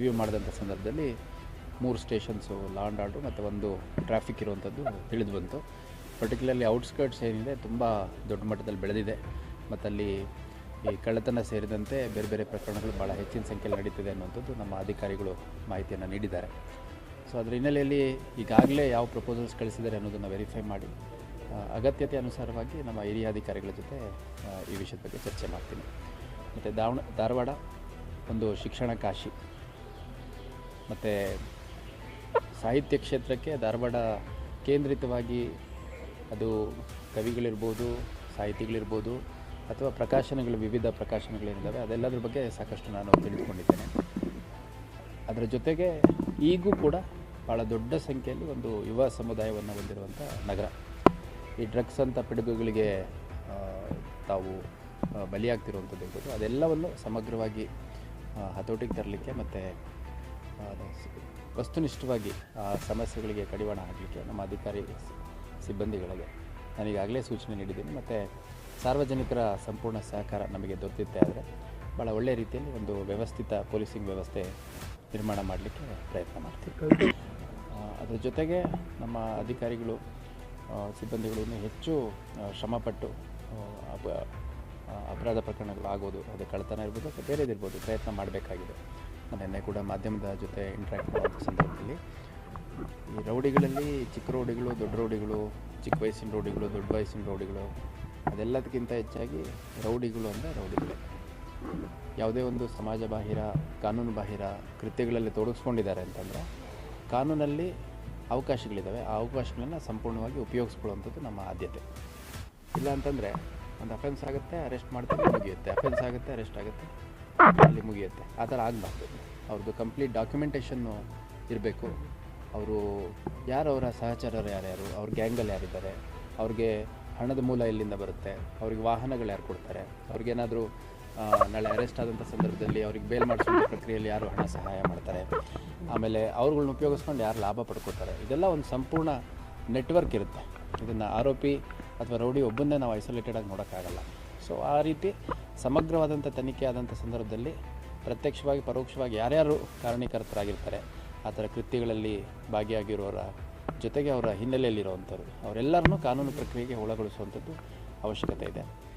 Review ಮಾಡಿದಂಥ ಸಂದರ್ಭದಲ್ಲಿ ಮೂರು ಸ್ಟೇಷನ್ಸು ಲಾಂಡ್ ಆರ್ಡ್ರು ಮತ್ತು ಒಂದು ಟ್ರಾಫಿಕ್ ಇರುವಂಥದ್ದು ತಿಳಿದು ಬಂತು. ಪರ್ಟಿಕ್ಯುಲರ್ಲಿ ಔಟ್ಸ್ಕರ್ಟ್ಸ್ ಏನಿದೆ, ತುಂಬ ದೊಡ್ಡ ಮಟ್ಟದಲ್ಲಿ ಬೆಳೆದಿದೆ. ಮತ್ತು ಅಲ್ಲಿ ಈ ಕಳ್ಳತನ ಸೇರಿದಂತೆ ಬೇರೆ ಬೇರೆ ಪ್ರಕರಣಗಳು ಭಾಳ ಹೆಚ್ಚಿನ ಸಂಖ್ಯೆಯಲ್ಲಿ ನಡೀತಿದೆ ಅನ್ನುವಂಥದ್ದು ನಮ್ಮ ಅಧಿಕಾರಿಗಳು ಮಾಹಿತಿಯನ್ನು ನೀಡಿದ್ದಾರೆ. ಸೊ ಅದರ ಹಿನ್ನೆಲೆಯಲ್ಲಿ ಈಗಾಗಲೇ ಯಾವ ಪ್ರಪೋಸಲ್ಸ್ ಕಳಿಸಿದ್ದಾರೆ ಅನ್ನೋದನ್ನು ವೆರಿಫೈ ಮಾಡಿ ಅಗತ್ಯತೆ ಅನುಸಾರವಾಗಿ ನಮ್ಮ ಹಿರಿಯ ಅಧಿಕಾರಿಗಳ ಜೊತೆ ಈ ವಿಷಯದ ಬಗ್ಗೆ ಚರ್ಚೆ ಮಾಡ್ತೀನಿ. ಮತ್ತು ದಾವಣ, ಧಾರವಾಡ ಒಂದು ಶಿಕ್ಷಣ ಕಾಶಿ. ಮತ್ತು ಸಾಹಿತ್ಯ ಕ್ಷೇತ್ರಕ್ಕೆ ಧಾರವಾಡ ಕೇಂದ್ರಿತವಾಗಿ ಅದು ಕವಿಗಳಿರ್ಬೋದು, ಸಾಹಿತಿಗಳಿರ್ಬೋದು, ಅಥವಾ ಪ್ರಕಾಶನಗಳು, ವಿವಿಧ ಪ್ರಕಾಶನಗಳೇನಿದ್ದಾವೆ ಅದೆಲ್ಲದ್ರ ಬಗ್ಗೆ ಸಾಕಷ್ಟು ನಾನು ತಿಳಿದುಕೊಂಡಿದ್ದೇನೆ. ಅದರ ಜೊತೆಗೆ ಈಗೂ ಕೂಡ ಭಾಳ ದೊಡ್ಡ ಸಂಖ್ಯೆಯಲ್ಲಿ ಒಂದು ಯುವ ಸಮುದಾಯವನ್ನು ಹೊಂದಿರುವಂಥ ನಗರ. ಈ ಡ್ರಗ್ಸ್ ಅಂತ ಪಿಡುಗುಗಳಿಗೆ ತಾವು ಬಲಿಯಾಗ್ತಿರುವಂಥದ್ದು ಇರ್ಬೋದು ಅದೆಲ್ಲವನ್ನು ಸಮಗ್ರವಾಗಿ ಹತೋಟಿಗೆ ತರಲಿಕ್ಕೆ ಮತ್ತು ವಸ್ತುನಿಷ್ಠವಾಗಿ, ಆ, ಸಮಸ್ಯೆಗಳಿಗೆ ಕಡಿವಾಣ ಹಾಕಲಿಕ್ಕೆ ನಮ್ಮ ಅಧಿಕಾರಿ ಸಿಬ್ಬಂದಿಗಳಿಗೆ ನಾನೀಗಾಗಲೇ ಸೂಚನೆ ನೀಡಿದ್ದೀನಿ. ಮತ್ತು ಸಾರ್ವಜನಿಕರ ಸಂಪೂರ್ಣ ಸಹಕಾರ ನಮಗೆ ದೊರೆತಿತ್ತೆ ಆದರೆ ಭಾಳ ಒಳ್ಳೆಯ ರೀತಿಯಲ್ಲಿ ಒಂದು ವ್ಯವಸ್ಥಿತ ಪೊಲೀಸಿಂಗ್ ವ್ಯವಸ್ಥೆ ನಿರ್ಮಾಣ ಮಾಡಲಿಕ್ಕೆ ಪ್ರಯತ್ನ ಮಾಡ್ತೀವಿ. ಅದರ ಜೊತೆಗೆ ನಮ್ಮ ಅಧಿಕಾರಿಗಳು ಸಿಬ್ಬಂದಿಗಳನ್ನು ಸಿಬ್ಬಂದಿಗಳು ಹೆಚ್ಚು ಶ್ರಮಪಟ್ಟು ಅಪರಾಧ ಪ್ರಕರಣಗಳು ಆಗೋದು, ಅದು ಕಳ್ಳತನ ಇರ್ಬೋದು ಅಥವಾ ಬೇರೆದಿರ್ಬೋದು ಪ್ರಯತ್ನ ಮಾಡಬೇಕಾಗಿದೆ. ನಿನ್ನೆ ಕೂಡ ಮಾಧ್ಯಮದ ಜೊತೆ ಇಂಟ್ರ್ಯಾಕ್ಟ್ ಮಾಡುವಂಥ ಸಂದರ್ಭದಲ್ಲಿ. ಈ ರೌಡಿಗಳಲ್ಲಿ ಚಿಕ್ಕ ರೌಡಿಗಳು, ದೊಡ್ಡ ರೌಡಿಗಳು, ಚಿಕ್ಕ ವಯಸ್ಸಿನ ರೌಡಿಗಳು, ದೊಡ್ಡ ವಯಸ್ಸಿನ ರೌಡಿಗಳು, ಅದೆಲ್ಲದಕ್ಕಿಂತ ಹೆಚ್ಚಾಗಿ ರೌಡಿಗಳು ಅಂದರೆ ರೌಡಿಗಳು. ಯಾವುದೇ ಒಂದು ಸಮಾಜ ಬಾಹಿರ, ಕಾನೂನು ಬಾಹಿರ ಕೃತ್ಯಗಳಲ್ಲಿ ತೊಡಗಿಸ್ಕೊಂಡಿದ್ದಾರೆ ಅಂತಂದರೆ, ಕಾನೂನಲ್ಲಿ ಅವಕಾಶಗಳಿದ್ದಾವೆ. ಆ ಅವಕಾಶಗಳನ್ನ ಸಂಪೂರ್ಣವಾಗಿ ಉಪಯೋಗಿಸ್ಕೊಳ್ಳುವಂಥದ್ದು ನಮ್ಮ ಆದ್ಯತೆ. ಇಲ್ಲ ಅಂತಂದರೆ, ಒಂದು ಅಫೆನ್ಸ್ ಆಗುತ್ತೆ ಅರೆಸ್ಟ್ ಮಾಡ್ತಾರೆ, ಮುಗಿಯುತ್ತೆ. ಅಫೆನ್ಸ್ ಆಗುತ್ತೆ ಅರೆಸ್ಟ್ ಆಗುತ್ತೆ. ಅಲ್ಲಿ ಮುಗಿಯುತ್ತೆ. ಆ ಥರ ಆಗಬಾರ್ದು. ಅವ್ರದ್ದು ಕಂಪ್ಲೀಟ್ ಡಾಕ್ಯುಮೆಂಟೇಷನ್ನು ಇರಬೇಕು. ಅವರು ಯಾರು ಅವರ ಸಹಚರರು ಯಾರ್ಯಾರು ಅವ್ರ ಗ್ಯಾಂಗಲ್ಲಿ ಯಾರಿದ್ದಾರೆ? ಅವ್ರಿಗೆ ಹಣದ ಮೂಲ ಎಲ್ಲಿಂದ ಬರುತ್ತೆ? ಅವ್ರಿಗೆ ವಾಹನಗಳು ಯಾರು ಕೊಡ್ತಾರೆ? ಅವ್ರಿಗೇನಾದರೂ ನಾಳೆ ಅರೆಸ್ಟ್ ಆದಂಥ ಸಂದರ್ಭದಲ್ಲಿ ಅವ್ರಿಗೆ ಬೇಲ್ ಮಾಡಿಸುವಂಥ ಪ್ರಕ್ರಿಯೆಯಲ್ಲಿ ಯಾರು ಹಣ ಸಹಾಯ ಮಾಡ್ತಾರೆ? ಆಮೇಲೆ ಅವ್ರುಗಳ್ನ ಉಪಯೋಗಿಸ್ಕೊಂಡು ಯಾರು ಲಾಭ ಪಡ್ಕೋತಾರೆ? ಇದೆಲ್ಲ ಒಂದು ಸಂಪೂರ್ಣ ನೆಟ್ವರ್ಕ್ ಇರುತ್ತೆ. ಇದನ್ನು ಆರೋಪಿ ಅಥವಾ ರೌಡಿ ಒಬ್ಬನ್ನೇ ನಾವು ಐಸೋಲೇಟೆಡಾಗಿ ನೋಡೋಕ್ಕಾಗಲ್ಲ. ಸೊ ಆ ರೀತಿ ಸಮಗ್ರವಾದಂಥ ತನಿಖೆ ಆದಂಥ ಸಂದರ್ಭದಲ್ಲಿ ಪ್ರತ್ಯಕ್ಷವಾಗಿ, ಪರೋಕ್ಷವಾಗಿ ಯಾರ್ಯಾರು ಕಾರಣೀಕರ್ತರಾಗಿರ್ತಾರೆ, ಆ ಥರ ಕೃತ್ಯಗಳಲ್ಲಿ ಭಾಗಿಯಾಗಿರೋರ ಜೊತೆಗೆ ಅವರ ಹಿನ್ನೆಲೆಯಲ್ಲಿರುವಂಥವ್ರು. ಅವರೆಲ್ಲರನ್ನೂ ಕಾನೂನು ಪ್ರಕ್ರಿಯೆಗೆ ಒಳಗೊಳಿಸುವಂಥದ್ದು ಅವಶ್ಯಕತೆ ಇದೆ.